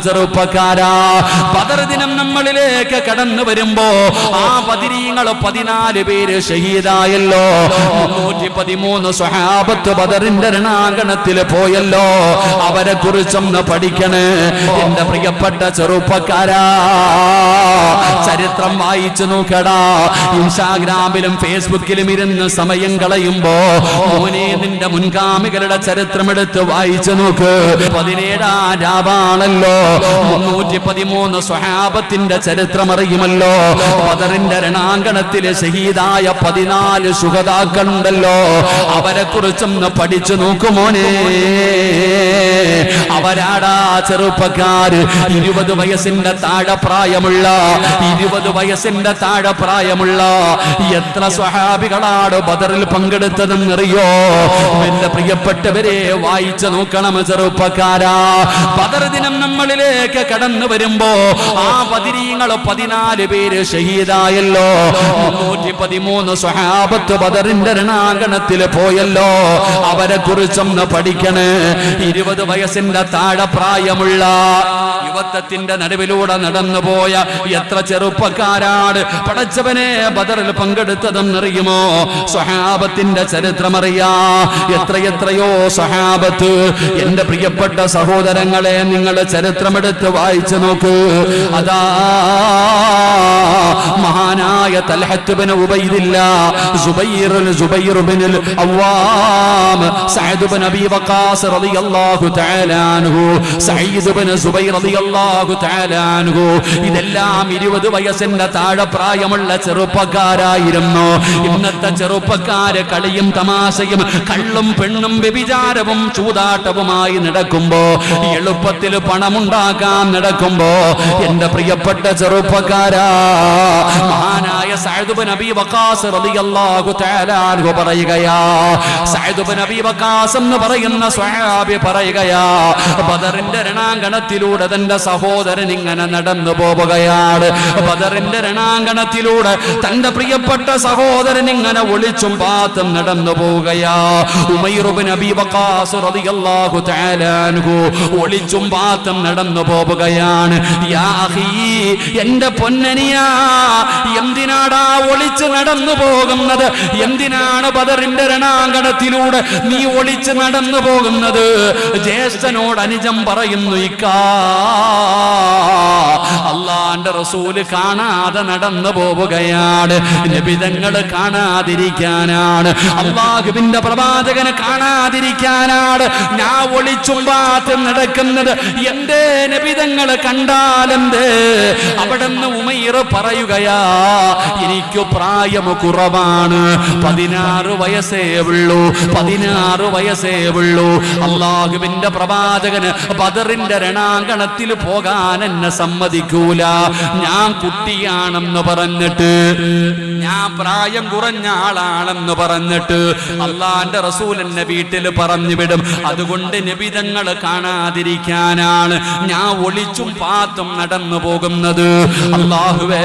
ചെറുപ്പക്കാരാ. ബദർ ദിനം നമ്മളിലേക്ക് കടന്നു വരുമ്പോ ആ പതിരീങ്ങൾ പതിനാല് പേര് ഷഹീദായല്ലോ. മുന്നൂറ്റി പതിമൂന്ന് സ്വഹാബത്ത് ബദറിന്റെ രണാങ്കണത്തിൽ പോയല്ലോ. അവരെ കുറിച്ചൊന്ന് പഠിക്കണേ. എന്റെ പ്രിയപ്പെട്ട ചെറുപ്പക്കാരാ. ചരിത്രം വായിച്ചു നോക്കടാ. ഇൻസ്റ്റാഗ്രാമിലും ഫേസ്ബുക്കിലും ഇരുന്ന് സമയം കളയുമ്പോ മോനെ നിന്റെ മുൻഗാമികളുടെ ചരിത്രം എടുത്ത് വായിച്ചു നോക്ക്. പതിനേഴാം രാവാണല്ലോ. മുന്നൂറ്റി പതിമൂന്ന് സ്വഹാബത്തിന്റെ ചരിത്രം അറിയുമല്ലോ ബദറിന്റെ രണാങ്കണത്തിൽ ഷഹീദായ പതിനാല് സുഹതാക്കളുണ്ടല്ലോ അവരെ കുറിച്ചൊന്ന് പഠിച്ചു നോക്കുമോനെ അവരാടാ ചെറുപ്പക്കാര്. ഇരുപത് വയസ്സിന്റെ താഴെ പ്രായമുള്ള ഇരുപത് വയസ്സിന്റെ താഴെ പ്രായമുള്ള എത്ര സ്വഹാബികളാണ് ബദറിൽ പങ്കെടുത്തതെന്നറിയോ? എന്റെ പ്രിയപ്പെട്ടവരെ വായിച്ചു നോക്കണം ചെറുപ്പക്കാരാ. ബദർ ദിനം നമ്മളിലേക്ക് കടന്നു വരുമ്പോ ആ പതിരീങ്ങൾ പതിനാല് പേര് ഷഹീദായല്ലോ. മുന്നൂറ്റി പതിമൂന്ന് സ്വഹാബത്ത് ബദറിന്റെ രണാങ്കണത്തിൽ പോയല്ലോ. അവരെ കുറിച്ചൊന്ന് പഠിക്കണേ. ഇരുപത് വയസ്സിന്റെ താഴെ പ്രായമുള്ള യുവത്വത്തിന്റെ നടുവിലൂടെ നടന്നുപോയ എത്ര ചെറുപ്പക്കാരാണ് പടച്ചവനെ ബദറിൽ പങ്കെടുത്തതെന്നറിയുമോ? സ്വഹാബത്തിന്റെ ചരിത്രമറിയാ. എത്രയെത്രയോ സ്വഹാബത്ത്. എന്റെ പ്രിയപ്പെട്ട സഹോദരങ്ങളെ നിങ്ങളുടെ നിങ്ങൾ ചരിത്രമെടുത്ത് വായിച്ചു നോക്ക്. അതാ മഹാനായ തൽഹത്തുബിന് Ubaidullah Zubairul Zubair bin Awwam Saad bin Abi Waqqas റളിയല്ലാഹു തആല അൻഹു സഈദ് ബിൻ സുബൈർ റളിയല്ലാഹു തആല അൻഹു. ഇതെല്ലാം 20 വയസ്സിന്റെ താഴെ പ്രായമുള്ള ചെറുപ്പക്കാരായിരുന്നു. ഇന്നത്തെ ചെറുപ്പക്കാര് കളിയും തമാശയും കള്ളും പെണ്ണും വ്യഭിചാരവും ചൂതാട്ടവുമായി നടക്കുമ്പോ എളുപ്പത്തിൽ പണമുണ്ടാക്കാൻ നടക്കുമ്പോ എന്റെ പ്രിയപ്പെട്ട ചെറുപ്പക്കാരാ മഹാനായ സായുബ് നബി വക്കാസ് റളിയല്ലാഹു പറയുകയാ സായുബ് നബി വക്കാസ് എന്ന് പറയുന്ന സ്വഹാബി പറയുകയാ ബദറിന്റെ രണാങ്കണത്തിലൂടെ തന്റെ സഹോദരൻ ഇങ്ങനെ നടന്നു പോവുകയാണ്. ബദറിന്റെ രണാങ്കണത്തിലൂടെ തന്റെ പ്രിയപ്പെട്ട സഹോദരൻ ഇങ്ങനെ ഒളിച്ചും പാത്തും നടന്നു പോവുകയാ. ഉമൈറുബ് നബി വക്കാസ് റളിയല്ലാഹു തആല അൻഹു ഒളിച്ചും പാത്തും നടന്നു പോവുകയാണ്. യാ അഖീ എന്റെ പൊന്നനിയാ എന്തിനാടാ ഒളിച്ച് നടന്നു പോകുന്നത്? എന്തിനാണ് ബദറിന്റെ രണാങ്കണത്തിലൂടെ നീ ഒളിച്ച് നടന്നു പോകുന്നത്? ജ്യേഷ്ഠനോട് അനുജം പറയുന്നു ഇക്കാ അള്ളാന്റെ റസൂൽ കാണാതെ നടന്നു പോവുകയാണ്. നിബിതങ്ങൾ കാണാതിരിക്കാനാണ്. അള്ളാഹുബിന്റെ പ്രവാചകന് കാണാതിരിക്കാനാണ്. ഞാൻ ഒളിച്ചും പാത്തും നടക്കുന്നത്. എന്റെ നബിതങ്ങൾ കണ്ടാലെന്ത്? അവിടുന്ന് ഉമൈർ പറയുകയാ എനിക്ക് പ്രായം കുറവാണ്. പതിനാറ് വയസ്സേ ഉള്ളൂ പതിനാറ് വയസ്സേ ഉള്ളൂ. അള്ളാഹുവിന്റെ പ്രവാചകന് ബദറിന്റെ രണാങ്കണത്തിൽ പോകാൻ എന്നെ സമ്മതിക്കൂല. ഞാൻ കുട്ടിയാണെന്ന് പറഞ്ഞിട്ട് ഞാൻ പ്രായം കുറഞ്ഞ ആളാണെന്ന് പറഞ്ഞിട്ട് അള്ളാന്റെ റസൂൽ എന്നെ വീട്ടിൽ പറഞ്ഞു വിടും. അതുകൊണ്ട് നിബിതങ്ങൾ കാണാതിരിക്കാനാണ് ഞാൻ ഒളിച്ചും പാത്തും നടന്നു പോകുന്നത്. അള്ളാഹുവേ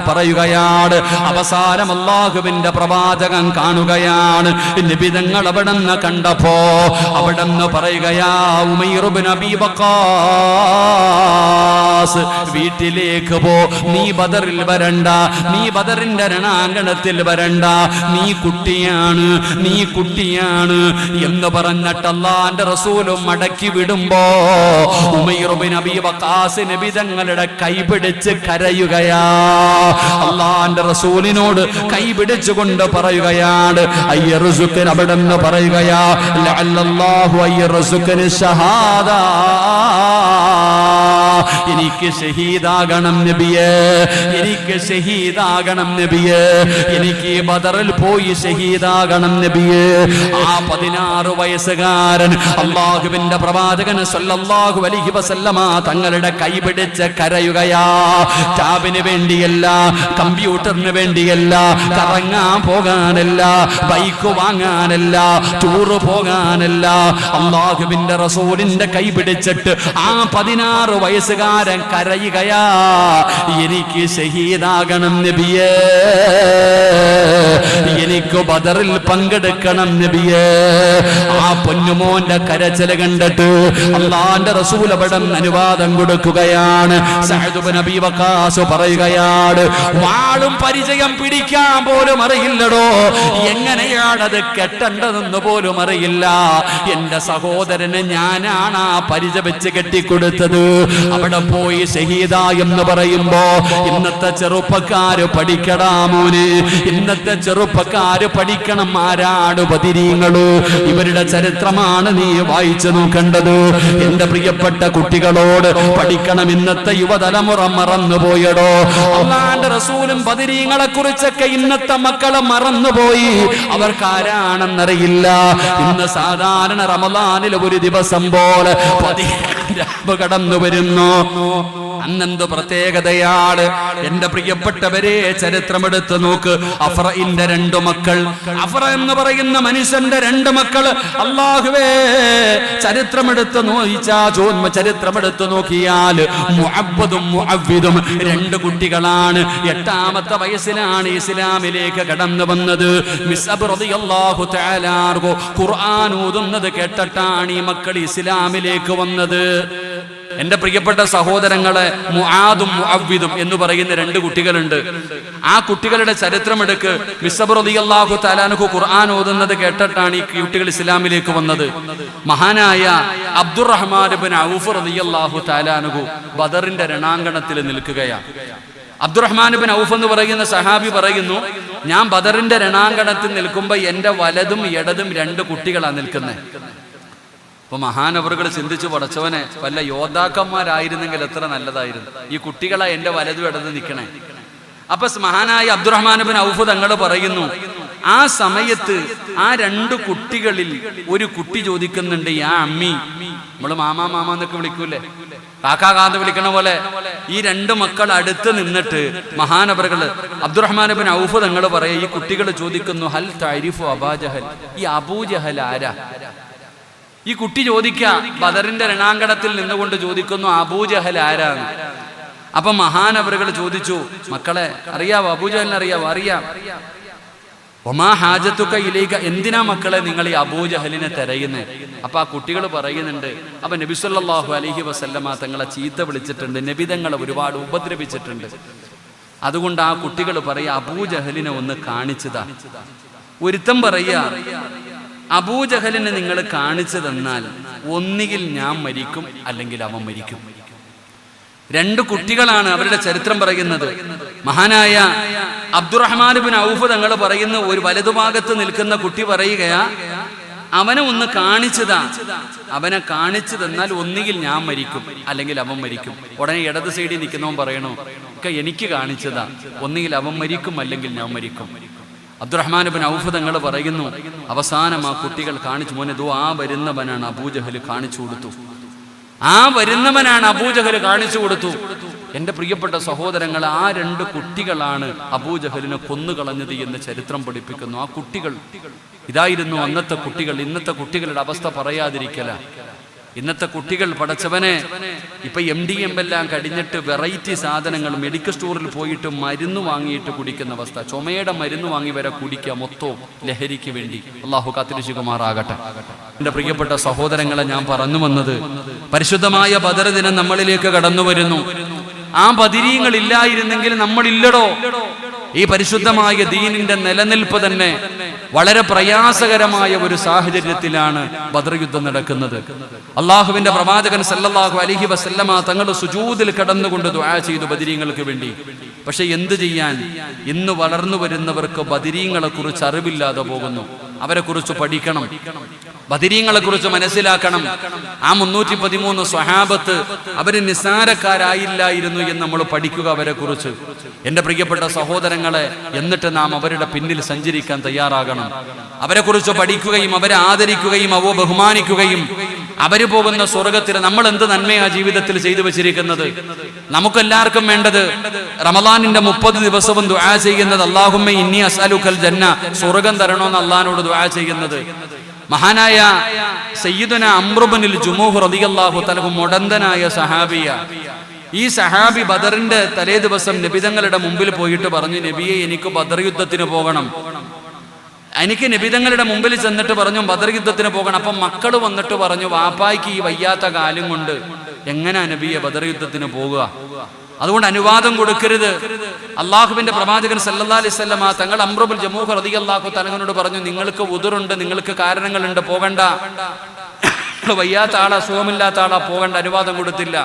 പറയുകയാണ് അവസാനം അള്ളാഹുവിന്റെ പ്രവാചകൻ കാണുകയാണ് നിബിതങ്ങൾ അവിടെന്ന് കണ്ടപ്പോ അവിടെന്ന് പറയുകയാ ഉമൈർ ഇബ്നു നബി വഖാസ് വീട്ടിലേക്ക് പോ. നീ ബദറിൽ വരണ്ട. നീ ബദറിന്റെ രണാങ്കണത്തിൽ വരണ്ട. നീ കുട്ടിയാണ്. നീ കുട്ടിയാണ് എന്ന് പറഞ്ഞിട്ട് അള്ളാന്റെ റസൂലും മടക്കി വിടുമ്പോ ഉമൈറുബിൻ അബി വക്കാസ് നബി തങ്ങളുടെ കൈപിടിച്ച് കരയുകയാ. അള്ളാന്റെ റസൂലിനോട് കൈപിടിച്ചുകൊണ്ട് പറയുകയാണ്. അയ്യറുസുക്കൻ അവിടെ നിന്ന് പറയുകയാ അല്ലാഹു അയ്യറുസുക്കന് ഷഹാദ. എനിക്ക് ഷഹീദാകണം നബിയേ എനിക്ക് ഷഹീദാകണം നബിയേ എനിക്ക് ബദറിൽ പോയി ഷഹീദാകണം നബിയേ. ആ പതിനാറ് വയസ്സുകാരൻ അള്ളാഹുവിന്റെ പ്രവാചകൻ സല്ലല്ലാഹു അലൈഹി വസല്ലമ തങ്ങളുടെ കൈപിടിച്ച് കരയുകയാ. ടാബിന് വേണ്ടിയല്ല കമ്പ്യൂട്ടറിന് വേണ്ടിയല്ല കറങ്ങാൻ പോകാനല്ല ബൈക്ക് വാങ്ങാനല്ല ടൂറ് പോകാനല്ല. അള്ളാഹുവിന്റെ റസൂലിന്റെ കൈ പിടിച്ചിട്ട് ആ പതിനാറ് വയസ്സ് വയസ്സുകാരൻ കരയുകയാ. എനിക്ക് ഷഹീദാകണം നബിയേ. എനിക്ക് ബദറിൽ പങ്കെടുക്കണം നബിയേ. ആ പൊന്നുമോന്റെ കരച്ചില കണ്ടിട്ട് അള്ളാന്റെ റസൂൽ അവിടെ അനുവാദം കൊടുക്കുകയാണ്. പറയുകയാണ് വാളും പരിചയം പിടിക്കാൻ പോലും അറിയില്ലടോ. എങ്ങനെയാണത് കെട്ടേണ്ടതെന്ന് പോലും അറിയില്ല. എന്റെ സഹോദരന് ഞാനാണ് ആ പരിച വെച്ച് കെട്ടിക്കൊടുത്തത്. അവിടെ പോയി ഷഹീദ എന്ന് പറയുമ്പോ ഇന്നത്തെ ചെറുപ്പക്കാര് പഠിക്കടാ മോന്. ഇന്നത്തെ ചെറുപ്പക്കാര് പഠിക്കണം ആരാണ് പതിരീങ്ങൾ? ഇവരുടെ ചരിത്രമാണ് നീ വായിച്ചു നോക്കേണ്ടത്. എന്റെ പ്രിയപ്പെട്ട കുട്ടികളോട് പഠിക്കണം ഇന്നത്തെ യുവതലമുറ മറന്നു പോയടോ അല്ലാണ്ട് റസൂലും പതിരീങ്ങളെ കുറിച്ചൊക്കെ ഇന്നത്തെ മക്കളെ മറന്നുപോയി. അവർക്ക് ആരാണെന്നറിയില്ല. ഇന്ന് സാധാരണ റമദാനിൽ ഒരു ദിവസം പോലെ പതിരാവ് കടന്നു വരുന്നു അന്നെന്ത് പ്രത്യേകതയാണ്? എന്റെ പ്രിയപ്പെട്ടവരെ ചരിത്രമെടുത്ത് നോക്ക്. അഫറയിന്റെ രണ്ടു മക്കൾ. അഫ്ര എന്ന് പറയുന്ന മനുഷ്യന്റെ രണ്ട് മക്കൾ. അള്ളാഹുവേ ചരിത്രമെടുത്ത് നോക്കിച്ചാ ചരിത്രം ചരിത്രമെടുത്ത് നോക്കിയാൽ മുഅബ്ബദും മുഅവ്വിദും രണ്ട് കുട്ടികളാണ്. എട്ടാമത്തെ വയസ്സിലാണ് ഇസ്ലാമിലേക്ക് കടന്നു വന്നത്. മിസ്അബ് റളിയല്ലാഹു തആല ഖുർആൻ ഓതുന്നത് കേട്ടിട്ടാണ് ഈ മക്കൾ ഇസ്ലാമിലേക്ക് വന്നത്. എന്റെ പ്രിയപ്പെട്ട സഹോദരങ്ങളെ മുആദും മുഅവ്വിദും എന്ന് പറയുന്ന രണ്ട് കുട്ടികളുണ്ട്. ആ കുട്ടികളുടെ ചരിത്രം എടുക്ക് മിസബ് റളിയല്ലാഹു തആലാനഹു ഖുർആൻ ഓതുന്നത് കേട്ടിട്ടാണ് ഈ കുട്ടികൾ ഇസ്ലാമിലേക്ക് വന്നത്. മഹാനായ അബ്ദുറഹ്മാൻ ഔഫ് റളിയല്ലാഹു തആലാനഹു ബദറിന്റെ രണാങ്കണത്തിൽ നിൽക്കുകയാണ് അബ്ദുറഹ്മാൻ ബിൻ ഔഫ് എന്ന് പറയുന്ന സഹാബി പറയുന്നു ഞാൻ ബദറിന്റെ രണാങ്കണത്തിൽ നിൽക്കുമ്പോൾ എന്റെ വലതും ഇടതും രണ്ട് കുട്ടികളാണ് നിൽക്കുന്നത് അപ്പൊ മഹാനവറുകൾ ചിന്തിച്ചു പടച്ചവനെ വല്ല യോദ്ധാക്കന്മാരായിരുന്നെങ്കിൽ എത്ര നല്ലതായിരുന്നു. ഈ കുട്ടികളെ എന്റെ വലതു ഇടത് നിൽക്കണേ അപ്പൊ മഹാനായ അബ്ദുറഹ്മാൻ ബിൻ ഔഫ് തങ്ങൾ പറയുന്നു ആ സമയത്ത് ആ രണ്ട് കുട്ടികളിൽ ഒരു കുട്ടി ചോദിക്കുന്നുണ്ട് യാ അമ്മി നമ്മൾ മാമാ മാമ എന്നൊക്കെ വിളിക്കൂലേ കാക്കാ കാന്ത് വിളിക്കണ പോലെ. ഈ രണ്ട് മക്കൾ അടുത്ത് നിന്നിട്ട് മഹാനവറുകൾ അബ്ദുറഹ്മാൻ ബിൻ ഔഫ് തങ്ങൾ പറയാ ഈ കുട്ടികൾ ചോദിക്കുന്നു ഹൽ താരിഫു അബാജഹൽ ഈ അബൂജഹൽ ആരാ? ഈ കുട്ടി ചോദിക്ക ബദറിന്റെ രണാങ്കണത്തിൽ നിന്നുകൊണ്ട് ചോദിക്കുന്നു അബൂജഹൽ ആരാണ്? അപ്പൊ മഹാനവറുകൾ ചോദിച്ചു മക്കളെ അറിയാവോ അബൂജഹലിനെ അറിയാവോ? അറിയാം. ഒമാ ഹാജത്തുക്ക ഇലേക്ക എന്തിനാ മക്കളെ നിങ്ങൾ ഈ അബൂജഹലിനെ തിരയുന്നത് അപ്പൊ ആ കുട്ടികൾ പറയുന്നുണ്ട് അപ്പൊ നബിസ്വല്ലാഹു അലഹി വസല്ലമ തങ്ങളെ ചീത്ത വിളിച്ചിട്ടുണ്ട് നബിതങ്ങളെ ഒരുപാട് ഉപദ്രവിച്ചിട്ടുണ്ട്. അതുകൊണ്ട് ആ കുട്ടികൾ പറയാ അബൂജഹലിനെ ഒന്ന് കാണിച്ചതാ. ഒരുത്തം പറയാ അബൂജഹലിനെ നിങ്ങൾ കാണിച്ചു തന്നാൽ ഒന്നുകിൽ ഞാൻ മരിക്കും അല്ലെങ്കിൽ അവൻ മരിക്കും. രണ്ട് കുട്ടികളാണ് അവരുടെ ചരിത്രം പറയുന്നത്. മഹാനായ അബ്ദുറഹ്മാൻ ബിൻ ഔഫ് തങ്ങൾ പറയുന്ന ഒരു വലതുഭാഗത്ത് നിൽക്കുന്ന കുട്ടി പറയുകയാ അവനെ ഒന്ന് കാണിച്ചതാ. അവനെ കാണിച്ചു തന്നാൽ ഒന്നുകിൽ ഞാൻ മരിക്കും അല്ലെങ്കിൽ അവൻ മരിക്കും. ഉടനെ ഇടത് സൈഡിൽ നിൽക്കുന്നവൻ പറയണോ ഒക്കെ എനിക്ക് കാണിച്ചതാ. ഒന്നുകിൽ അവൻ മരിക്കും അല്ലെങ്കിൽ ഞാൻ മരിക്കും. അബ്ദുറഹ്മാൻ ബിൻ ഔഫ് തങ്ങൾ പറയുന്നു അവസാനം ആ കുട്ടികൾ കാണിച്ചു മോനെ ദോ ആ വരുന്നവനാണ് അബൂജഹൽ കാണിച്ചു കൊടുത്തു. ആ വരുന്നവനാണ് അബൂജഹൽ കാണിച്ചു കൊടുത്തു. എന്റെ പ്രിയപ്പെട്ട സഹോദരങ്ങൾ ആ രണ്ട് കുട്ടികളാണ് അബൂജഹലിനെ കൊന്നുകളഞ്ഞത് എന്ന് ചരിത്രം പഠിപ്പിക്കുന്നു. ആ കുട്ടികൾ ഇതായിരുന്നു അന്നത്തെ കുട്ടികൾ ഇന്നത്തെ കുട്ടികളുടെ അവസ്ഥ പറയാതിരിക്കല. ഇന്നത്തെ കുട്ടികൾ പടച്ചവനെ ഇപ്പൊ എം ഡി എം എല്ലാം കഴിഞ്ഞിട്ട് വെറൈറ്റി സാധനങ്ങൾ മെഡിക്കൽ സ്റ്റോറിൽ പോയിട്ട് മരുന്ന് വാങ്ങിയിട്ട് കുടിക്കുന്ന അവസ്ഥ. ചുമയുടെ മരുന്ന് വാങ്ങി വരെ കുടിക്കുക മൊത്തവും ലഹരിക്ക് വേണ്ടി. അള്ളാഹു കാത്തിരിശുകുമാറാകട്ടെ എന്റെ പ്രിയപ്പെട്ട സഹോദരങ്ങളെ ഞാൻ പറഞ്ഞു വന്നത് പരിശുദ്ധമായ ബദർ ദിനം നമ്മളിലേക്ക് കടന്നു വരുന്നു ആ ബദിരീങ്ങൾ ഇല്ലായിരുന്നെങ്കിൽ നമ്മളില്ലടോ. ഈ പരിശുദ്ധമായ ദീനിന്റെ നിലനിൽപ്പ് തന്നെ വളരെ പ്രയാസകരമായ ഒരു സാഹചര്യത്തിലാണ് ബദർ യുദ്ധം നടക്കുന്നത്. അള്ളാഹുവിന്റെ പ്രവാചകൻ സല്ലല്ലാഹു അലൈഹി വസല്ലമ തങ്ങൾ സുജൂതിൽ കടന്നുകൊണ്ട് ദുആ ചെയ്തു ബദിരീങ്ങൾക്ക് വേണ്ടി. പക്ഷെ എന്ത് ചെയ്യാൻ? ഇന്ന് വളർന്നു വരുന്നവർക്ക് ബദിരീങ്ങളെ കുറിച്ച് അറിവില്ലാതെ പോകുന്നു. അവരെ കുറിച്ച് പഠിക്കണം. ബദിരീങ്ങളെ കുറിച്ച് മനസ്സിലാക്കണം. ആ മുന്നൂറ്റി പതിമൂന്ന് സ്വഹാബത്ത് അവർ നിസ്സാരക്കാരായില്ലായിരുന്നു എന്ന് നമ്മൾ പഠിക്കുക അവരെ കുറിച്ച് എന്റെ പ്രിയപ്പെട്ട സഹോദരങ്ങളെ എന്നിട്ട് നാം അവരുടെ പിന്നിൽ സഞ്ചരിക്കാൻ തയ്യാറാകണം. അവരെ കുറിച്ച് പഠിക്കുകയും അവരെ ആദരിക്കുകയും അവ ബഹുമാനിക്കുകയും അവർ പോകുന്ന സ്വർഗത്തിൽ നമ്മൾ എന്ത് നന്മയാ ജീവിതത്തിൽ ചെയ്തു വെച്ചിരിക്കുന്നത്? നമുക്കെല്ലാവർക്കും വേണ്ടത് റമദാനിന്റെ മുപ്പത് ദിവസവും ദുആ ചെയ്യുന്നത് അള്ളാഹുമ്മ ഇന്നി അസ്അലുക്കൽ ജന്ന സ്വർഗം തരണമെന്ന് അള്ളഹാനോട് ദുആ ചെയ്യുന്നത്. മഹാനായ സയ്യിദന അമ്രുബനിൽ ജുമൂഹ് റളിയല്ലാഹു തലഹു മുടന്തനായ സഹാബിയ ഈ സഹാബി ബദറിന്റെ തലേ ദിവസം നബിതങ്ങളുടെ മുമ്പിൽ പോയിട്ട് പറഞ്ഞു നബിയെ എനിക്ക് ബദർ യുദ്ധത്തിന് പോകണം. എനിക്ക് നിബിതങ്ങളുടെ മുമ്പിൽ ചെന്നിട്ട് പറഞ്ഞു ബദർ യുദ്ധത്തിന് പോകണം. അപ്പം മക്കൾ വന്നിട്ട് പറഞ്ഞു വാപ്പായ്ക്ക് ഈ വയ്യാത്ത കാലം കൊണ്ട് എങ്ങനെ നബിയെ ബദർ യുദ്ധത്തിന് പോകുക അതുകൊണ്ട് അനുവാദം കൊടുക്കരുത്. അള്ളാഹുവിന്റെ പ്രവാചകൻ സല്ലാ അലൈഹി സ്വല്ലമ തങ്ങൾ അമ്രബുൽ ജമൂഹ് റതി അള്ളാഹു തലങ്ങനോട് പറഞ്ഞു നിങ്ങൾക്ക് ഉതിറുണ്ട് നിങ്ങൾക്ക് കാരണങ്ങളുണ്ട് പോകണ്ട. വയ്യാത്ത ആളാ സുഖമില്ലാത്ത ആളാ പോകേണ്ട അനുവാദം കൊടുത്തില്ല.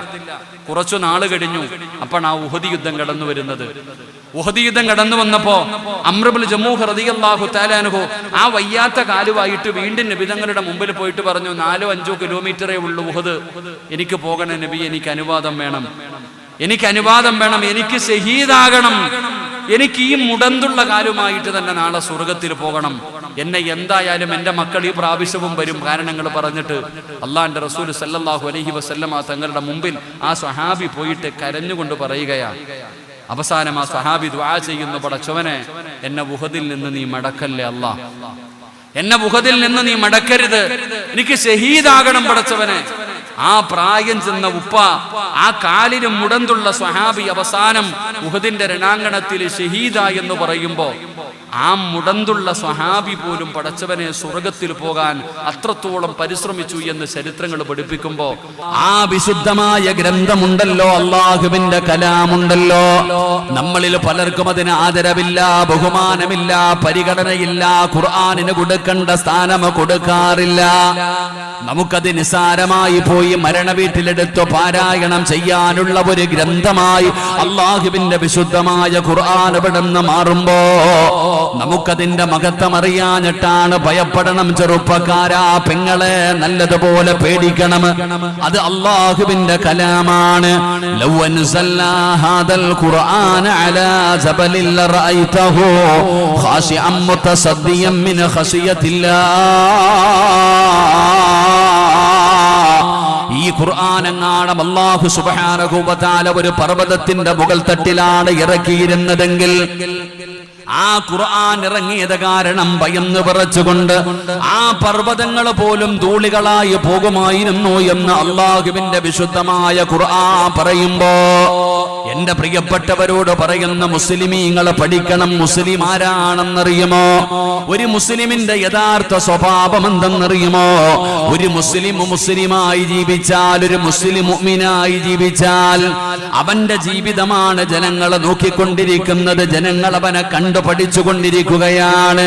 കുറച്ചു നാൾ കഴിഞ്ഞു അപ്പാണ് ആ ഉഹദി യുദ്ധം കടന്നു വരുന്നത്. ഉഹദി യുദ്ധം കടന്നു വന്നപ്പോ അമ്രബുൽ ജമ്മൂഹ് തആല താലാനുഹു ആ വയ്യാത്ത കാലുവായിട്ട് വീണ്ടും നബിതങ്ങളുടെ മുമ്പിൽ പോയിട്ട് പറഞ്ഞു നാലോ അഞ്ചോ കിലോമീറ്ററേ ഉള്ളൂ ഉഹദ്. എനിക്ക് പോകണം നബി എനിക്ക് അനുവാദം വേണം. എനിക്ക് അനുവാദം വേണം എനിക്ക് ഷഹീദാകണം എനിക്ക് ഈ മുടന്തുള്ള കാലുമായിട്ട് തന്നെ നാളെ സ്വർഗത്തിൽ പോകണം. എന്നെ എന്തായാലും എന്റെ മക്കൾ ഈ പ്രാവശ്യവും വരും കാരണങ്ങൾ പറഞ്ഞിട്ട്. അള്ളാന്റെ റസൂൽ സല്ലാഹു അലഹി വസല്ലമ തങ്ങളുടെ മുമ്പിൽ ആ സഹാബി പോയിട്ട് കരഞ്ഞുകൊണ്ട് പറയുകയാ അവസാനം ആ സഹാബി ദ്വാ ചെയ്യുന്നു പടച്ചവനെ എന്നെ വുഹദിൽ നിന്ന് നീ മടക്കല്ലേ അല്ലാ. എന്നെ മുഖത്തിൽ നിന്ന് നീ മടക്കരുത്. എനിക്ക് ഷഹീദാകണം പടച്ചവനെ ആ പ്രായം ചെന്ന ഉപ്പ ആ കാലിന് മുടന്തുള്ള സ്വഹാബി അവസാനം ഉഹദിന്റെ രണാങ്കണത്തിൽ ഷഹീദ എന്ന് പറയുമ്പോ ആ മുടന്തുള്ള സ്വഹാബി പോലും പടച്ചവനെ സ്വർഗത്തിൽ പോകാൻ അത്രത്തോളം പരിശ്രമിച്ചു എന്ന് ചരിത്രങ്ങൾ പഠിപ്പിക്കുമ്പോ ആ വിശുദ്ധമായ ഗ്രന്ഥമുണ്ടല്ലോ അള്ളാഹുവിന്റെ കലാമുണ്ടല്ലോ. നമ്മളിൽ പലർക്കും അതിന് ആദരവില്ല ബഹുമാനമില്ല പരിഗണനയില്ല ഖുർആാനിന് കൊടുക്കേണ്ട സ്ഥാനം കൊടുക്കാറില്ല. നമുക്കത് നിസാരമായി പോയി മരണ വീട്ടിലെടുത്ത് പാരായണം ചെയ്യാനുള്ള ഒരു ഗ്രന്ഥമായി അള്ളാഹുവിന്റെ വിശുദ്ധമായ ഖുർആൻ ഇവിടുന്ന് മാറുമ്പോ നമുക്കതിന്റെ മഹത്വം അറിയാഞ്ഞിട്ടാണ് ഭയപ്പെടണം ചെറുപ്പക്കാരാ പെങ്ങളെ നല്ലതുപോലെ പേടിക്കണം. അത് അള്ളാഹുവിന്റെ കലാമാണ്. ഖാശിഅൻ മുതസദ്ദിയൻ മിൻ ഖശിയത്തില്ലാ ഈ ഖുർആാനെങ്ങാണം അള്ളാഹു സുബാനഹുബാല ഒരു പർവതത്തിന്റെ മുകൾ തട്ടിലാണ് ഇറക്കിയിരുന്നതെങ്കിൽ ആ ഖുർആൻ ഇറങ്ങിയത് കാരണം ഭയന്ന് പറച്ചുകൊണ്ട് ആ പർവതങ്ങൾ പോലും ധൂളികളായി പോകുമായിരുന്നു എന്ന് അള്ളാഹുവിന്റെ വിശുദ്ധമായ ഖുർആൻ പറയുമ്പോ എന്റെ പ്രിയപ്പെട്ടവരോട് പറയുന്ന മുസ്ലിമീങ്ങളെ പഠിക്കണം മുസ്ലിം ആരാണെന്നറിയുമോ ഒരു മുസ്ലിമിന്റെ യഥാർത്ഥ സ്വഭാവം എന്തെന്നറിയുമോ ഒരു മുസ്ലിം മുസ്ലിമായി ജീവിച്ചാൽ ഒരു മുസ്ലിം മുഅ്മിനായി ജീവിച്ചാൽ അവന്റെ ജീവിതമാണ് ജനങ്ങളെ നോക്കിക്കൊണ്ടിരിക്കുന്നത്. ജനങ്ങൾ അവനെ കണ്ടു പഠിച്ചുകൊണ്ടിരിക്കുകയാണ്.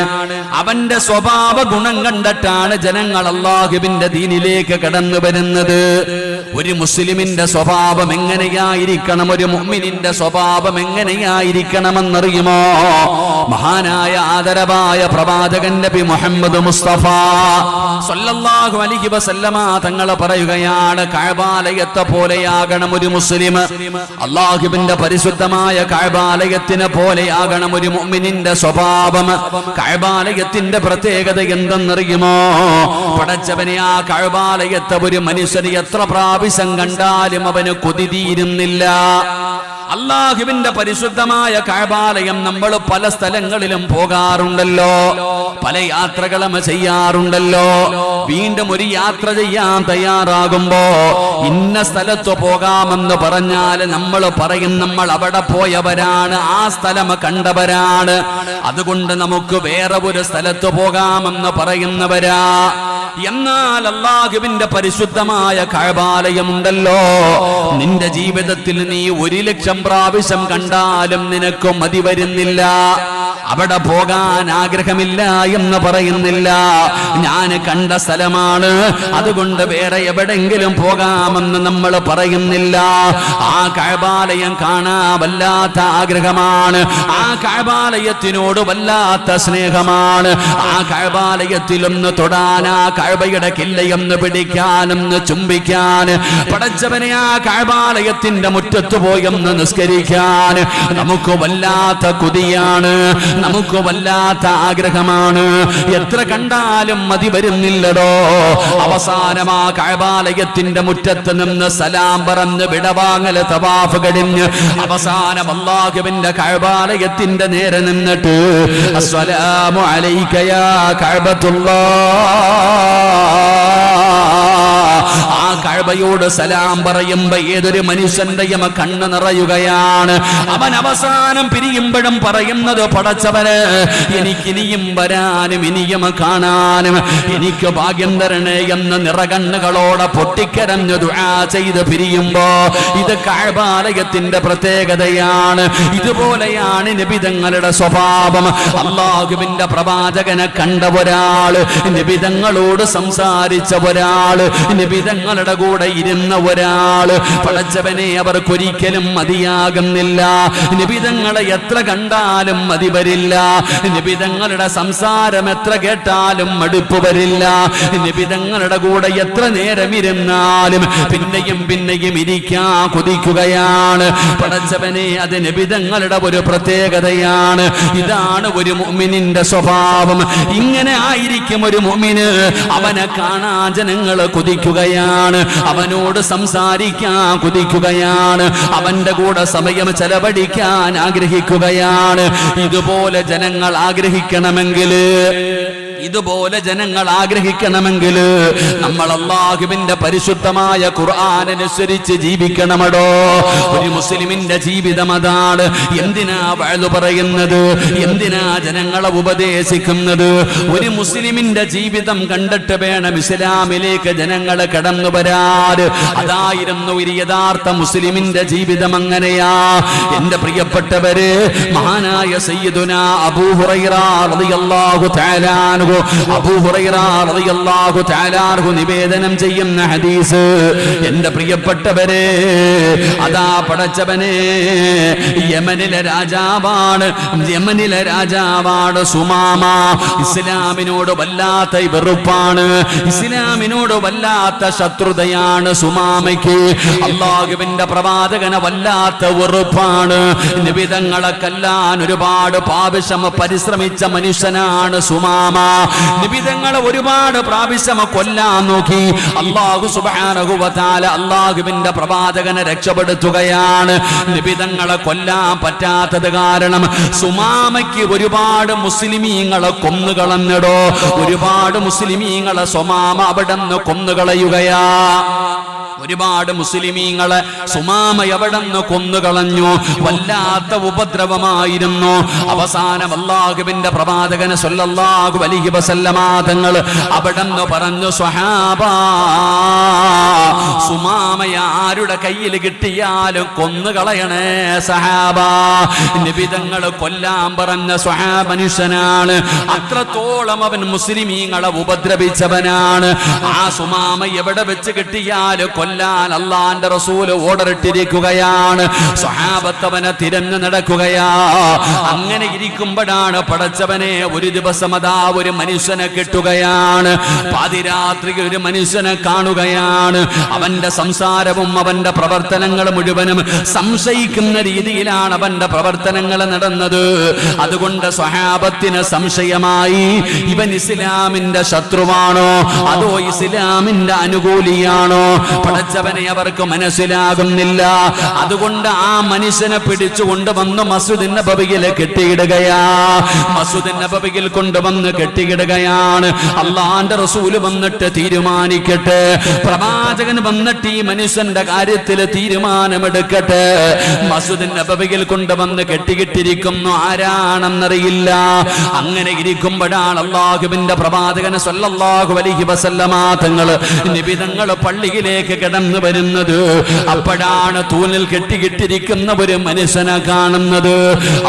അവന്റെ സ്വഭാവ ഗുണം കണ്ടിട്ടാണ് ജനങ്ങൾ അള്ളാഹുവിന്റെ ദീനിലേക്ക് കടന്നു വരുന്നത്. ഒരു മുസ്ലിമിന്റെ സ്വഭാവം എങ്ങനെയായിരിക്കണം? ഒരു മുഹ്മിനിന്റെ സ്വഭാവം എങ്ങനെയായിരിക്കണമെന്നറിയുമോ? മഹാനായ ആദരവായ പ്രവാചകൻ നബി മുഹമ്മദ് മുസ്തഫ സല്ലല്ലാഹു അലൈഹി വസല്ലമ തങ്ങൾ പറയുകയാണ് കഅബാലയത്തെ പോലെയാകണം ഒരു മുസ്ലിം. അള്ളാഹുവിന്റെ പരിശുദ്ധമായ കഅബാലയത്തിനെ പോലെയാകണം ഒരു മുഅ്മിനിന്റെ സ്വഭാവം കഅബാലയത്തിന്റെ പ്രത്യേകത എന്തെന്നറിയുമോ? പടച്ചവനെ ആ കഅബാലയത്തെ ഒരു മനുഷ്യന് എത്ര പ്രാവശ്യം കണ്ടാലും അവന് കൊതി തീരുന്നില്ല. അള്ളാഹുവിന്റെ പരിശുദ്ധമായ കഴബാലയം നമ്മൾ പല സ്ഥലങ്ങളിലും പോകാറുണ്ടല്ലോ. പല യാത്രകളും ചെയ്യാറുണ്ടല്ലോ. വീണ്ടും ഒരു യാത്ര ചെയ്യാൻ തയ്യാറാകുമ്പോ ഇന്ന സ്ഥലത്ത് പോകാമെന്ന് പറഞ്ഞാൽ നമ്മൾ പറയും നമ്മൾ അവിടെ പോയവരാണ് ആ സ്ഥലം കണ്ടവരാണ്. അതുകൊണ്ട് നമുക്ക് വേറെ ഒരു സ്ഥലത്ത് പോകാമെന്ന് പറയുന്നവരാ. എന്നാൽ അള്ളാഹുവിന്റെ പരിശുദ്ധമായ കഴബാലയമുണ്ടല്ലോ നിന്റെ ജീവിതത്തിൽ നീ ഒരു ലക്ഷം പ്രാവശ്യം കണ്ടാലും നിനക്ക് മതി വരുന്നില്ല. അവിടെ പോകാൻ ആഗ്രഹമില്ല എന്ന് പറയുന്നില്ല. ഞാൻ കണ്ട സ്ഥലമാണ്. അതുകൊണ്ട് വേറെ എവിടെങ്കിലും പോകാമെന്ന് നമ്മൾ പറയുന്നില്ല. ആ കഴബാലയം കാണാൻ വല്ലാത്ത ആഗ്രഹമാണ്. ആ കഴബാലയത്തിനോട് വല്ലാത്ത സ്നേഹമാണ്. ആ കഴബാലയത്തിലൊന്ന് തൊടാൻ ആ കഴബയുടെ കില്ലയൊന്ന് പിടിക്കാനൊന്ന് ചുംബിക്കാൻ. പടച്ചവനെ ആ കഴബാലയത്തിന്റെ മുറ്റത്ത് പോയൊന്ന് നിസ്കരിക്കാൻ. നമുക്ക് വല്ലാത്ത കുതിയാണ്. നമുക്ക് വല്ലാത്ത ആഗ്രഹമാണ്. എത്ര കണ്ടാലും മതി വരുന്നില്ലടോ. അവസാനം ആ കഴബാലയത്തിന്റെ മുറ്റത്ത് നിന്ന് സലാം പറഞ്ഞ് വിടവാങ്ങൽ തവാഫ് കഴിഞ്ഞ് അവസാനം അള്ളാഹുവിന്റെ കഴബാലയത്തിന്റെ നേരെ നിന്നിട്ട് അസ്സലാമു അലൈക്കയാ കഴബത്തുള്ള കഴബയോട് സലാം പറയുമ്പോ ഏതൊരു മനുഷ്യന്റെയും കണ്ണ് നിറയുകയാണ്. അവൻ അവസാനം പിരിയുമ്പോഴും പറയുന്നത് പടച്ചവന് എനിക്കിനിയും വരാനും ഇനിയും കാണാനും എനിക്ക് ഭാഗ്യം തരണേ എന്ന് നിറകണ്ണുകളോടെ പൊട്ടിക്കരഞ്ഞു ദുആ ചെയ്ത് പിരിയുമ്പോ ഇത് കഴബാലയത്തിന്റെ പ്രത്യേകതയാണ്. ഇതുപോലെയാണ് നിബിതങ്ങളുടെ സ്വഭാവം. അള്ളാഹുവിന്റെ പ്രവാചകനെ കണ്ട ഒരാൾ നിബിതങ്ങളോട് സംസാരിച്ച ഒരാൾ നിബിതങ്ങളുടെ കൂടെ ഇരുന്ന ഒരാൾ പടച്ചവനെ അവർക്കൊരിക്കലും മതിയാകുന്നില്ല. നിബിതങ്ങളെ എത്ര കണ്ടാലും മതി വരില്ല. നിബിതങ്ങളുടെ സംസാരം എത്ര കേട്ടാലും മടുപ്പ് വരില്ല. നിബിതങ്ങളുടെ കൂടെ എത്ര നേരം ഇരുന്നാലും പിന്നെയും പിന്നെയും ഇരിക്കാ കൊതിക്കുകയാണ്. പടച്ചവനെ അത് നിബിതങ്ങളുടെ ഒരു പ്രത്യേകതയാണ്. ഇതാണ് ഒരു മുഅ്മിനിന്റെ സ്വഭാവം. ഇങ്ങനെ ആയിരിക്കും ഒരു മുമ്മിന് അവനെ കാണാൻ ജനങ്ങൾ കൊതിക്കുകയാണ്. അവനോട് സംസാരിക്കാൻ കൊതിക്കുകയാണ്. അവന്റെ കൂടെ സമയം ചെലവഴിക്കാൻ ആഗ്രഹിക്കുകയാണ്. ഇതുപോലെ ജനങ്ങൾ ആഗ്രഹിക്കണമെങ്കിൽ ഇതുപോലെ ജനങ്ങൾ ആഗ്രഹിക്കണമെങ്കിൽ നമ്മൾ അള്ളാഹുവിന്റെ പരിശുദ്ധമായ ഖുർആൻ അനുസരിച്ച് ജീവിക്കണമടോ. ഒരു മുസ്ലിമിന്റെ ജീവിതം അതാണ്. എന്തിനാ വഴുതു പറയുന്നത്? എന്തിനാ ജനങ്ങളെ ഉപദേശിക്കുന്നത്? ഒരു മുസ്ലിമിന്റെ ജീവിതം കണ്ടിട്ട് വേണം ഇസ്ലാമിലേക്ക് ജനങ്ങൾ കടന്നു വരാറ് അതായിരുന്നു ഒരു യഥാർത്ഥ മുസ്ലിമിന്റെ ജീവിതം അങ്ങനെയാ. എന്റെ പ്രിയപ്പെട്ടവര് മഹാനായ സയ്യിദുന അബൂ നിവേദനം ചെയ്യുന്ന ഹദീസ് എന്റെ പ്രിയപ്പെട്ടവരെ അതാ പടച്ചവനെ യമനിലെ രാജാവാണ് യമനിലെ രാജാവാണ് സുമാമ. ഇസ്ലാമിനോട് വല്ലാത്ത വെറുപ്പാണ് ഇസ്ലാമിനോട് വല്ലാത്ത ശത്രുതയാണ് സുമാമയ്ക്ക്. അള്ളാഹുവിന്റെ പ്രവാചകനെ വല്ലാത്ത വെറുപ്പാണ്. നിബിതങ്ങളെ കല്ലാൻ ഒരുപാട് പാവശ്യം പരിശ്രമിച്ച മനുഷ്യനാണ് സുമാമ. നിബിതങ്ങളെ ഒരുപാട് പ്രാവശ്യം കൊല്ലാൻ നോക്കി. അള്ളാഹു സുബാനഹുവത്താല അള്ളാഹുവിന്റെ പ്രവാചകനെ രക്ഷപ്പെടുത്തുകയാണ്. നിബിതങ്ങളെ കൊല്ലാൻ പറ്റാത്തത് കാരണം സുമാമയ്ക്ക് ഒരുപാട് മുസ്ലിമീങ്ങളെ കൊന്നുകളഞ്ഞടോ. ഒരുപാട് മുസ്ലിമീങ്ങളെ സുമാമ അവിടെ നിന്ന് കൊന്നുകളയുകയാ. ഒരുപാട് മുസ്ലിമീങ്ങളെ സുമാമ എവിടെ നിന്ന് കൊന്നുകളഞ്ഞു. വല്ലാത്ത ഉപദ്രവമായിരുന്നു. അവസാനം അള്ളാഹുവിന്റെ പ്രവാചകന് സല്ലല്ലാഹു അലൈഹി വസല്ലമ തങ്ങൾ അവിടെന്ന് പറഞ്ഞു സ്വഹാബാ സുമാമയ ആരുടെ കയ്യിൽ കിട്ടിയാലും കൊന്നുകളയണേ സഹാബ നിബിതങ്ങൾ കൊല്ലാൻ പറഞ്ഞ സ്വഹാ മനുഷ്യനാണ് അത്രത്തോളം അവൻ മുസ്ലിമീങ്ങളെ ഉപദ്രവിച്ചവനാണ്. ആ സുമാമ എവിടെ വെച്ച് കിട്ടിയാലും കൊല്ലാൻ അള്ളാന്റെ റസൂൽ ഓർഡർ ഇട്ടിരിക്കുകയാണ്. സ്വഹാബത്തവനെ തിരഞ്ഞു നടക്കുകയാ. അങ്ങനെ ഇരിക്കുമ്പോഴാണ് പടച്ചവനെ ഒരു ദിവസം അതാ ഒരു മനുഷ്യനെ കിട്ടുകയാണ്. പാതിരാത്രിക്ക് ഒരു മനുഷ്യനെ കാണുകയാണ്. അവന്റെ സംസാരവും അവന്റെ പ്രവർത്തനങ്ങൾ മുഴുവനും സംശയിക്കുന്ന രീതിയിലാണ് അവന്റെ പ്രവർത്തനങ്ങൾ നടന്നത്. അതുകൊണ്ട് സ്വഹാബത്തിന് സംശയമായി ഇവൻ ഇസ്ലാമിന്റെ ശത്രുവാണോ? അതോ ഇസ്ലാമിന്റെ അനുകൂലിയാണോ? പഠിച്ചവനെ അവർക്ക് മനസ്സിലാകുന്നില്ല. അതുകൊണ്ട് ആ മനുഷ്യനെ പിടിച്ചു കൊണ്ടുവന്ന് മസുദിന്റെ നബവിയിൽ കെട്ടിയിടുകയാ. മസുദിന്റെ ബബിയിൽ കൊണ്ടുവന്ന് കെട്ടിയിടുകയാണ് അള്ളാന്റെ റസൂൽ വന്നിട്ട് തീരുമാനിക്കട്ടെ. പ്രവാചകൻ വന്നിട്ട് ഈ മനുഷ്യന്റെ കാര്യത്തിൽ തീരുമാനമെടുക്കട്ടെ. മസുദിന്റെ നബവിയിൽ കൊണ്ടുവന്ന് കെട്ടിയിട്ടിരിക്കുന്നു. ആരാണെന്നറിയില്ല. അങ്ങനെ ഇരിക്കുമ്പോഴാണ് അള്ളാഹുവിന്റെ പ്രവാചകന് സല്ലല്ലാഹു അലൈഹി വസല്ലമ തങ്ങൾ പള്ളിയിലേക്ക് കിടന്നു വരുന്നത്. അപ്പോഴാണ് തൂണിൽ കെട്ടിയിട്ടിരിക്കുന്ന ഒരു മനുഷ്യനെ കാണുന്നത്.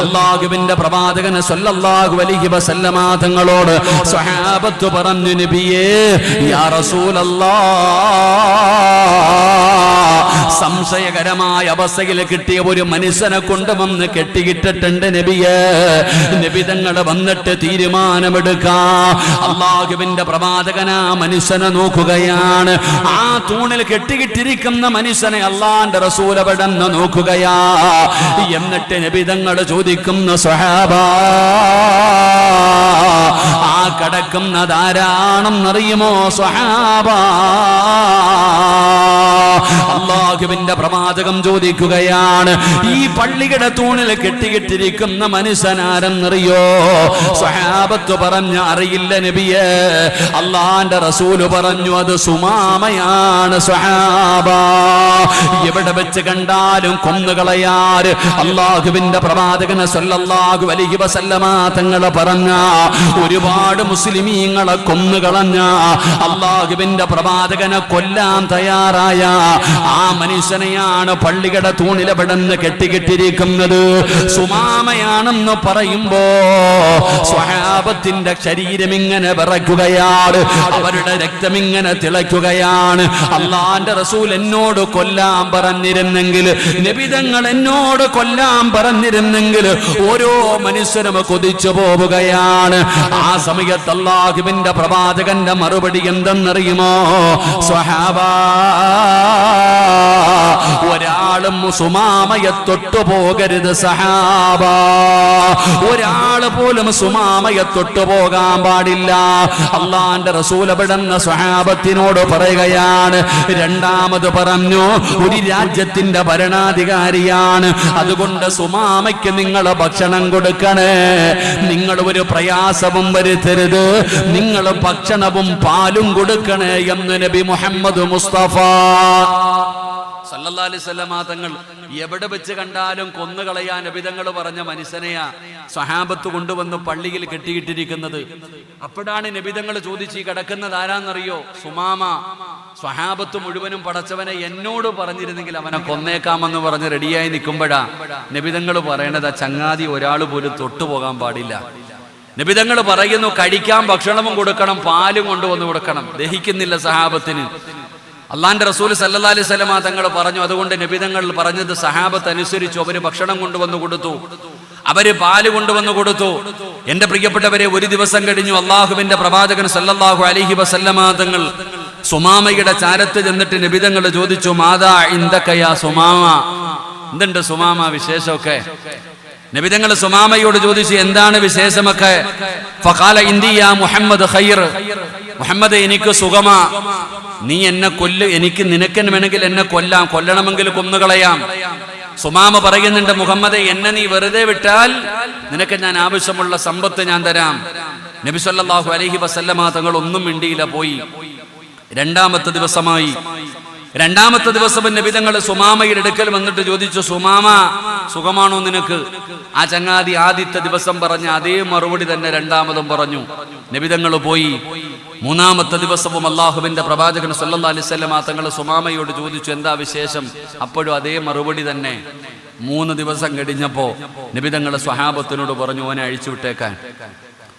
അള്ളാഹുവിന്റെ പ്രവാചകന് സല്ലല്ലാഹു അലൈഹി വസല്ലമ തങ്ങളോട് സ്വഹാബത്ത് പറഞ്ഞു നബിയേ യാ റസൂലല്ലാ സംശയകരമായ അവസ്ഥയിൽ കിട്ടിയ ഒരു മനുഷ്യനെ കൊണ്ടുവന്ന് കെട്ടിയിട്ടിട്ടുണ്ട് നബിയെ. നബിതങ്ങൾ വന്നിട്ട് തീരുമാനമെടുക്കാ. അള്ളാഹുവിന്റെ പ്രവാചകനാ മനുഷ്യനെ നോക്കുകയാണ്. ആ തൂണിൽ കെട്ടിയിട്ടിരിക്കുന്ന മനുഷ്യനെ അള്ളാന്റെ റസൂലപടന്ന് നോക്കുകയാ. എന്നിട്ട് നബിതങ്ങൾ ചോദിക്കുന്ന സ്വഹാബ ആ കിടക്കുന്നത് ആരാണെന്നറിയുമോ സ്വഹാബ? അള്ളാഹു അള്ളാഹുവിന്റെ പ്രവാചകം ചോദിക്കുകയാണ് ഈ പള്ളിയുടെ തൂണിൽ കെട്ടിയിട്ടിരിക്കുന്ന മനുഷ്യനാരെന്നറിയോ? സ്വഹാബത്ത് പറഞ്ഞ അറിയില്ല നബിയെ. അള്ളാന്റെ റസൂൽ പറഞ്ഞു അത് സുമാമയാണ് സ്വഹാബ. എവിടെ വെച്ച് കണ്ടാലും കൊന്നുകളയാറ്. അള്ളാഹുവിന്റെ പ്രവാചകനെ സല്ലല്ലാഹു അലൈഹി വസല്ലമ തങ്ങളെ പറഞ്ഞ ഒരുപാട് മുസ്ലിമീങ്ങളെ കൊന്നുകളഞ്ഞ അള്ളാഹുവിന്റെ പ്രവാചകനെ കൊല്ലാൻ തയ്യാറായ ആ മനുഷ്യനെയാണ് പള്ളിയുടെ തൂണിലെവിടെന്ന് കെട്ടിക്കെട്ടിരിക്കുന്നത്. സുമാമയാണെന്ന് പറയുമ്പോ സ്വഹാപത്തിന്റെ ശരീരം ഇങ്ങനെ വിറയ്ക്കുകയാണ് അവരുടെ രക്തം ഇങ്ങനെ തിളയ്ക്കുകയാണ്. അള്ളാന്റെ റസൂൽ എന്നോട് കൊല്ലാൻ പറഞ്ഞിരുന്നെങ്കിൽ നിബിതങ്ങൾ എന്നോട് കൊല്ലാൻ പറഞ്ഞിരുന്നെങ്കിൽ ഓരോ മനുഷ്യനും കൊതിച്ചു പോവുകയാണ്. ആ സമയത്ത് അള്ളാഹുവിന്റെ പ്രവാചകന്റെ മറുപടി എന്തെന്നറിയുമോ? സ്വഹാബാ ഒരാളും സുമാമയെ തൊട്ടു പോകരുത് സഹാബ. ഒരാൾ പോലും സുമാമയെ തൊട്ടു പോകാൻ പാടില്ല. അള്ളാന്റെ റസൂലപ്പെടുന്ന സഹാബത്തിനോട് പറയുകയാണ് രണ്ടാമത് പറഞ്ഞു ഒരു രാജ്യത്തിന്റെ ഭരണാധികാരിയാണ്. അതുകൊണ്ട് സുമാമയ്ക്ക് നിങ്ങൾ ഭക്ഷണം കൊടുക്കണേ. നിങ്ങൾ ഒരു പ്രയാസവും വരുത്തരുത്. നിങ്ങൾ ഭക്ഷണവും പാലും കൊടുക്കണേ എന്ന് നബി മുഹമ്മദ് മുസ്തഫ. സല്ലല്ലാഹു അലൈഹി വസല്ലമ തങ്ങൾ എവിടെ വെച്ച് കണ്ടാലും കൊന്നുകളയാൻ അഭിതങ്ങൾ പറഞ്ഞ മനുഷ്യനെയാ സ്വഹാബത്ത് കൊണ്ടുവന്ന് പള്ളിയിൽ കെട്ടിയിട്ടിരിക്കുന്നത്. അപ്പോഴാണ് നബിതങ്ങൾ ചോദിച്ച് ഈ കിടക്കുന്നത് ആരാന്നറിയോ? സുമാമ. സ്വഹാബത്ത് മുഴുവനും പടച്ചവനെ എന്നോട് പറഞ്ഞിരുന്നെങ്കിൽ അവനെ കൊന്നേക്കാമെന്ന് പറഞ്ഞ് റെഡിയായി നിൽക്കുമ്പോഴാ നബിതങ്ങൾ പറയണത് ആ ചങ്ങാതി ഒരാൾ പോലും തൊട്ടുപോകാൻ പാടില്ല. നബിതങ്ങൾ പറയുന്നു കഴിക്കാൻ ഭക്ഷണവും കൊടുക്കണം പാലും കൊണ്ടുവന്ന് കൊടുക്കണം. ദഹിക്കുന്നില്ല സഹാബത്തിന് അള്ളാന്റെ റസൂൽ സല്ലാ അലൈഹി സ്വലമ തങ്ങൾ പറഞ്ഞു അതുകൊണ്ട് നബിതങ്ങൾ പറഞ്ഞത് സഹാബത്ത് അനുസരിച്ചു അവർ ഭക്ഷണം കൊണ്ടുവന്നു കൊടുത്തു. അവർ പാൽ കൊണ്ടുവന്നു കൊടുത്തു. എന്റെ പ്രിയപ്പെട്ടവരെ ഒരു ദിവസം കഴിഞ്ഞു അള്ളാഹുവിന്റെ പ്രവാചകൻ സല്ലാഹു അലഹി വസല്ലമ തങ്ങൾ സുമാമയുടെ ചാരത്ത് ചെന്നിട്ട് നബിതങ്ങൾ ചോദിച്ചു മാതാ ഇന്തക്കയാ സുമാമ? എന്തുണ്ട് സുമാമ വിശേഷമൊക്കെ? നബിതങ്ങൾ സുമാമയോട് ചോദിച്ചു എന്താണ് വിശേഷമൊക്കെ? ഫഖാല ഇന്ത്യ മുഹമ്മദ് ഖൈർ. മുഹമ്മദ് എനിക്ക് സുഖമാ. നീ എന്നെ കൊല്ല് എനിക്ക് നിനക്കൻ വേണമെങ്കിൽ എന്നെ കൊല്ലാം. കൊല്ലണമെങ്കിൽ കൊന്നുകളയാം സുമാമ പറയുന്നുണ്ട് മുഹമ്മദ് എന്നെ നീ വെറുതെ വിട്ടാൽ നിനക്ക് ഞാൻ ആവശ്യമുള്ള സമ്പത്ത് ഞാൻ തരാം. നബി സല്ലാഹു അലഹി വസല്ലമ തങ്ങൾ ഒന്നും മിണ്ടിയില്ല പോയി. രണ്ടാമത്തെ ദിവസമായി. രണ്ടാമത്തെ ദിവസം നബിതങ്ങൾ സുമാമയുടെ അടുക്കൽ വന്നിട്ട് ചോദിച്ചു സുമാമ സുഖമാണോ നിനക്ക്? ആ ചങ്ങാതി ആദ്യത്തെ ദിവസം പറഞ്ഞ അതേ മറുപടി തന്നെ രണ്ടാമതും പറഞ്ഞു. നബിതങ്ങൾ പോയി. മൂന്നാമത്തെ ദിവസവും അള്ളാഹുവിന്റെ പ്രവാചകൻ സല്ലാ അലൈഹി വസല്ലമ തങ്ങൾ സുമാമയോട് ചോദിച്ചു എന്താ വിശേഷം? അപ്പോഴും അതേ മറുപടി തന്നെ. മൂന്ന് ദിവസം കഴിഞ്ഞപ്പോ നബിതങ്ങൾ സ്വഹാബത്തിനോട് പറഞ്ഞു ഓനെ അഴിച്ചുവിട്ടേക്കാൻ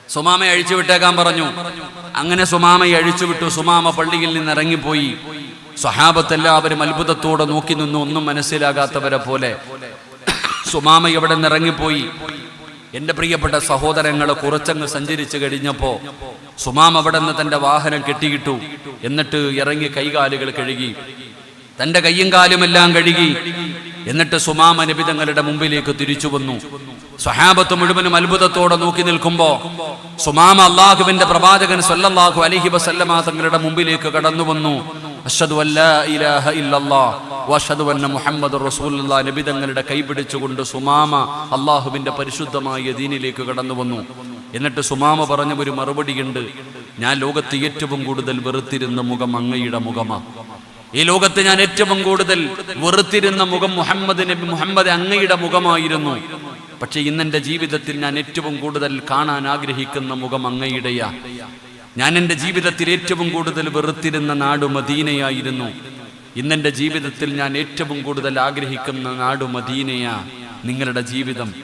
സുമാമയെ അഴിച്ചുവിട്ടേക്കാൻ പറഞ്ഞു. അങ്ങനെ സുമാമയെ അഴിച്ചുവിട്ടു സുമാമ പള്ളിയിൽ നിന്ന് ഇറങ്ങിപ്പോയി. സ്വഹാബത്തെല്ലാവരും അത്ഭുതത്തോടെ നോക്കി നിന്നു. ഒന്നും മനസ്സിലാകാത്തവരെ പോലെ. സുമാമ എവിടെ നിന്ന് ഇറങ്ങിപ്പോയി എന്റെ പ്രിയപ്പെട്ട സഹോദരങ്ങൾ കുറച്ചങ്ങ് സഞ്ചരിച്ചു കഴിഞ്ഞപ്പോ സുമാം അവിടെ നിന്ന് തന്റെ വാഹനം കെട്ടിയിട്ടു. എന്നിട്ട് ഇറങ്ങി കൈകാലുകൾ കഴുകി. തന്റെ കയ്യും കാലുമെല്ലാം കഴുകി. എന്നിട്ട് സുമാമ നബി തങ്ങളുടെ മുമ്പിലേക്ക് തിരിച്ചു വന്നു. സ്വഹാബത്ത് മുഴുവനും അത്ഭുതത്തോടെ നോക്കി നിൽക്കുമ്പോ സുമാമ അള്ളാഹുവിന്റെ പ്രവാചകൻ സല്ലല്ലാഹു അലൈഹി വസല്ലമ തങ്ങളുടെ മുമ്പിലേക്ക് കടന്നു വന്നു. അല്ലാ ഇലാഹ ഇല്ലല്ലാഹ് വഷദ് അന്ന മുഹമ്മദ് റസൂലുള്ളാഹ് നബി തങ്ങളുടെ കൈപിടിച്ചുകൊണ്ട് സുമാമ അള്ളാഹുവിന്റെ പരിശുദ്ധമായ ദീനിലേക്ക് കടന്നു വന്നു എന്നിട്ട് സുമാമ പറഞ്ഞ ഒരു മറുപടിയുണ്ട്. ഞാൻ ലോകത്ത് ഏറ്റവും കൂടുതൽ വെറുത്തിരുന്ന മുഖം അങ്ങയുടെ മുഖമാ. ഈ ലോകത്ത് ഞാൻ ഏറ്റവും കൂടുതൽ വെറുത്തിരുന്ന മുഖം മുഹമ്മദ് നബി മുഹമ്മദ് അങ്ങയുടെ മുഖമായിരുന്നു. പക്ഷെ ഇന്നെന്റെ ജീവിതത്തിൽ ഞാൻ ഏറ്റവും കൂടുതൽ കാണാൻ ആഗ്രഹിക്കുന്ന മുഖം അങ്ങയുടെയാ. ഞാൻ എന്റെ ജീവിതത്തിൽ ഏറ്റവും കൂടുതൽ വെറുത്തിരുന്ന നാട് മദീനയായിരുന്നു. ഇന്നെന്റെ ജീവിതത്തിൽ ഞാൻ ഏറ്റവും കൂടുതൽ ആഗ്രഹിക്കുന്ന നാട് മദീനയാ. നിങ്ങളുടെ ജീവിതം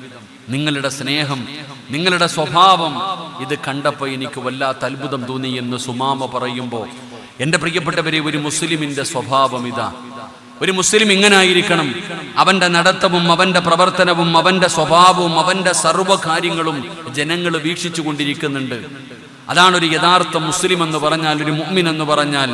നിങ്ങളുടെ സ്നേഹം നിങ്ങളുടെ സ്വഭാവം. ഇത് കണ്ടപ്പോൾ എനിക്ക് വല്ലാത്ത അത്ഭുതം തോന്നി എന്ന് സുമാമ പറയുമ്പോൾ എന്റെ പ്രിയപ്പെട്ടവരെ ഒരു മുസ്ലിമിന്റെ സ്വഭാവം ഇതാ. ഒരു മുസ്ലിം ഇങ്ങനെ ആയിരിക്കണം അവന്റെ നടത്തവും അവന്റെ പ്രവർത്തനവും അവന്റെ സ്വഭാവവും അവന്റെ സർവ കാര്യങ്ങളും ജനങ്ങൾ വീക്ഷിച്ചു കൊണ്ടിരിക്കുന്നുണ്ട് അതാണ് ഒരു യഥാർത്ഥ മുസ്ലിം എന്ന് പറഞ്ഞാൽ ഒരു മുഅ്മിൻ എന്ന് പറഞ്ഞാൽ